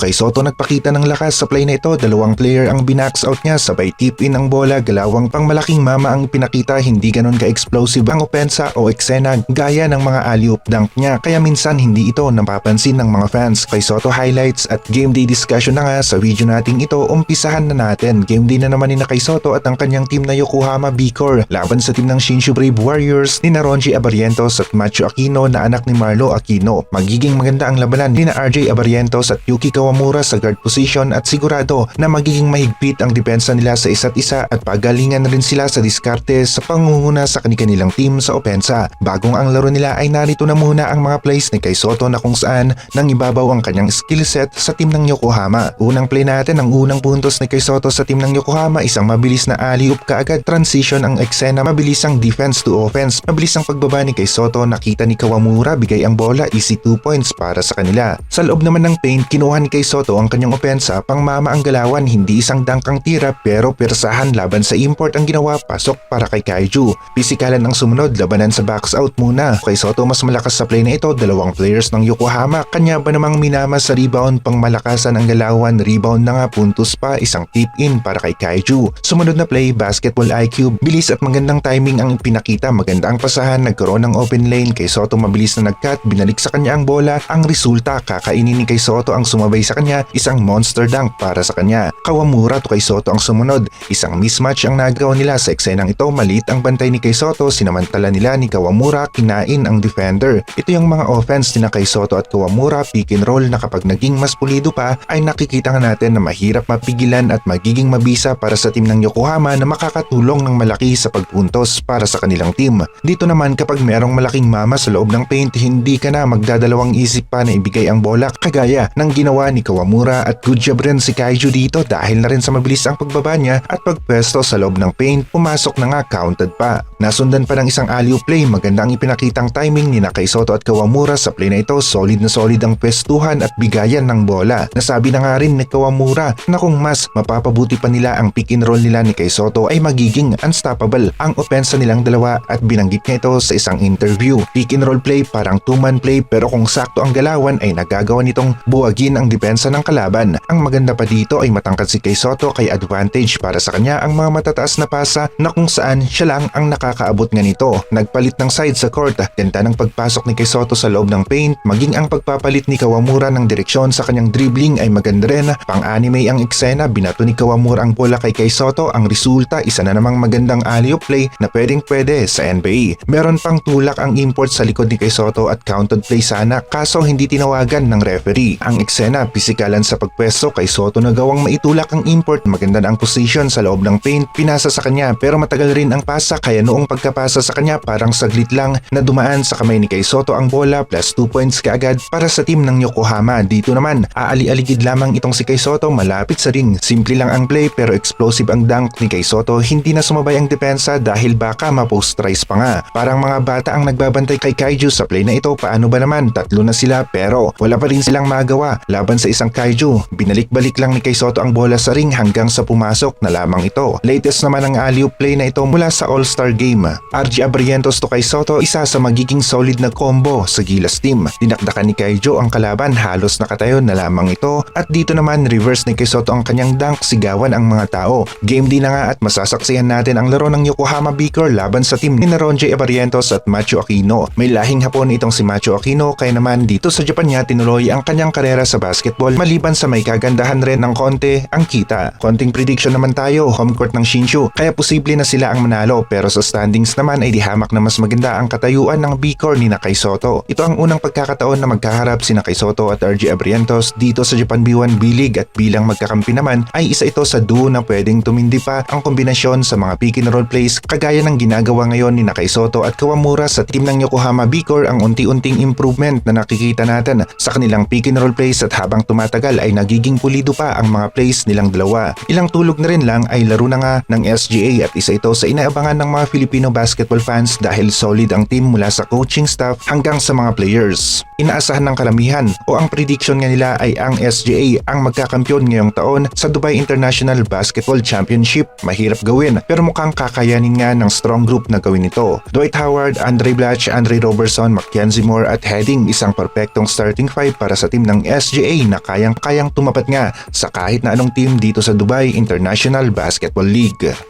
Kay Soto nagpakita ng lakas sa play na ito, dalawang player ang binax out niya sabay tip in ang bola, galawang pang malaking mama ang pinakita, hindi ganon ka-explosive ang opensa o eksena gaya ng mga alley-oop dunk niya kaya minsan hindi ito napapansin ng mga fans. Kay Soto highlights at game day discussion na nga sa video nating ito, umpisahan na natin. Game day na naman ni na kay Soto at ang kanyang team na Yokohama Bicor laban sa team ng Shinshu Brave Warriors ni na Ronji Abarientos at Macho Aquino na anak ni Marlo Aquino. Magiging maganda ang labanan ni na RJ Abarientos at Yuki Kawamura sa guard position at sigurado na magiging mahigpit ang depensa nila sa isa't isa at pagalingan rin sila sa diskarte sa pangunguna sa kanilang team sa opensa. Bagong ang laro nila ay narito na muna ang mga plays ni Kay Soto na kung saan nang ibabaw ang kanyang skill set sa team ng Yokohama. Unang play natin ang unang puntos ni Kay Soto sa team ng Yokohama isang mabilis na alley-oop kaagad transition ang eksena mabilis ang defense to offense mabilis ang pagbaba ni Kay Soto nakita ni Kawamura bigay ang bola easy 2 points para sa kanila. Sa loob naman ng paint kinuha ni Kay Soto ang kanyang opensa pang mama ang galawan hindi isang dunk ang tira pero persahan laban sa import ang ginawa pasok para kay Kaiju. Pisikalan ang sumunod labanan sa box out muna. Kay Soto mas malakas sa play na ito dalawang players ng Yokohama. Kanya ba namang minama sa rebound pang malakasan ang galawan. Rebound na nga puntos pa isang tip in para kay Kaiju. Sumunod na play basketball IQ bilis at magandang timing ang pinakita. Maganda ang pasahan nagkaroon ng open lane. Kay Soto mabilis na nagcut. Binalik sa kanya ang bola. Ang resulta kakainin ni kay Soto ang sumabay sa kanya isang monster dunk para sa kanya. Kawamura to kay Soto ang sumunod isang mismatch ang nagawa nila sa eksenang ito maliit ang bantay ni kay Soto sinamantala nila ni Kawamura kinain ang defender. Ito yung mga offense ni na kay Soto at Kawamura pick and roll na kapag naging mas pulido pa ay nakikita natin na mahirap mapigilan at magiging mabisa para sa team ng Yokohama na makakatulong ng malaki sa pagpuntos para sa kanilang team. Dito naman kapag merong malaking mama sa loob ng paint hindi ka na magdadalawang isip pa na ibigay ang bola kagaya ng ginawa ni Kawamura at good job rin si Kaiju dito dahil na rin sa mabilis ang pagbaba niya at pagpwesto sa loob ng paint pumasok na nga counted pa. Nasundan pa ng isang alley play maganda ang ipinakitang timing ni Nakay Soto at Kawamura sa play na ito solid na solid ang pwestuhan at bigayan ng bola. Nasabi na nga rin ni Kawamura na kung mas mapapabuti pa nila ang pick and roll nila ni Kay Soto ay magiging unstoppable ang opensa nilang dalawa at binanggit niya ito sa isang interview. Pick and roll play parang two-man play pero kung sakto ang galawan ay nagagawa nitong buwagin ang depensa ng kalaban. Ang maganda pa dito ay matangkad si Kay Soto kay advantage para sa kanya ang mga matataas na pasa na kung saan siya lang ang nakakaabot nga nito. Nagpalit ng side sa court, ganda ng pagpasok ni Kay Soto sa loob ng paint, maging ang pagpapalit ni Kawamura ng direksyon sa kanyang dribbling ay maganda rin. Pang-anime ang eksena, binato ni Kawamura ang bola kay Kay Soto, ang resulta isa na namang magandang alley-oop play na pwedeng pwede sa NBA. Meron pang tulak ang import sa likod ni Kay Soto at counted play sana kaso hindi tinawagan ng referee. Ang eksena, pisikalan sa pagpwesto kay Soto na gawang maitulak ang import, maganda na ang position sa loob ng paint, pinasa sa kanya pero matagal rin ang pasa kaya noong pagkapasa sa kanya parang saglit lang na dumaan sa kamay ni Kay Soto ang bola plus 2 points kaagad para sa team ng Yokohama. Dito naman, aali-aligid lamang itong si Kay Soto malapit sa ring. Simple lang ang play pero explosive ang dunk ni Kay Soto. Hindi na sumabay ang depensa dahil baka ma-posterize pa nga. Parang mga bata ang nagbabantay kay Kaiju sa play na ito. Paano ba naman? Tatlo na sila pero wala pa rin silang magawa laban sa isang Kaiju. Binalik-balik lang ni Kay Soto ang bola sa ring hanggang sa pumasok na lamang ito. Latest naman ang alley play na ito mula sa All-Star Game. RG Abrientos to kay Soto isa sa magiging solid na combo sa Gilas team. Dinakdakan ni Kaijo ang kalaban halos nakatayo na lamang ito at dito naman reverse ni kay Soto ang kanyang dunk sigawan ang mga tao. Game din na nga at masasaksihan natin ang laro ng Yokohama Beaker laban sa team ni Naronje Abrientos at Macho Aquino. May lahing hapon itong si Macho Aquino kaya naman dito sa Japan niya tinuloy ang kanyang karera sa basketball maliban sa may kagandahan rin ng konti ang kita. Konting prediction naman tayo home court ng Shinshu kaya posible na sila ang manalo pero sa standings naman ay di hamak na mas maganda ang katayuan ng B-Core ni Nakay Soto. Ito ang unang pagkakataon na magkaharap si Nakay Soto at RG Abrientos dito sa Japan B1 B-League at bilang magkakampi naman ay isa ito sa duo na pwedeng tumindi pa ang kombinasyon sa mga pick and roll plays kagaya ng ginagawa ngayon ni Nakay Soto at Kawamura sa team ng Yokohama B-Core ang unti-unting improvement na nakikita natin sa kanilang pick and roll plays at habang tumatagal ay nagiging pulido pa ang mga plays nilang dalawa. Ilang tulog na rin lang ay laro na nga ng SGA at isa ito sa inaabangan ng mga Filipino basketball fans dahil solid ang team mula sa coaching staff hanggang sa mga players. Inaasahan ng karamihan o ang prediction nga nila ay ang SGA ang magkakampiyon ngayong taon sa Dubai International Basketball Championship. Mahirap gawin pero mukhang kakayanin nga ng strong group na gawin ito. Dwight Howard, Andre Blatch, Andre Robertson, Mackenzie Moore at Heading isang perpektong starting five para sa team ng SGA na kayang-kayang tumapat nga sa kahit na anong team dito sa Dubai International Basketball League.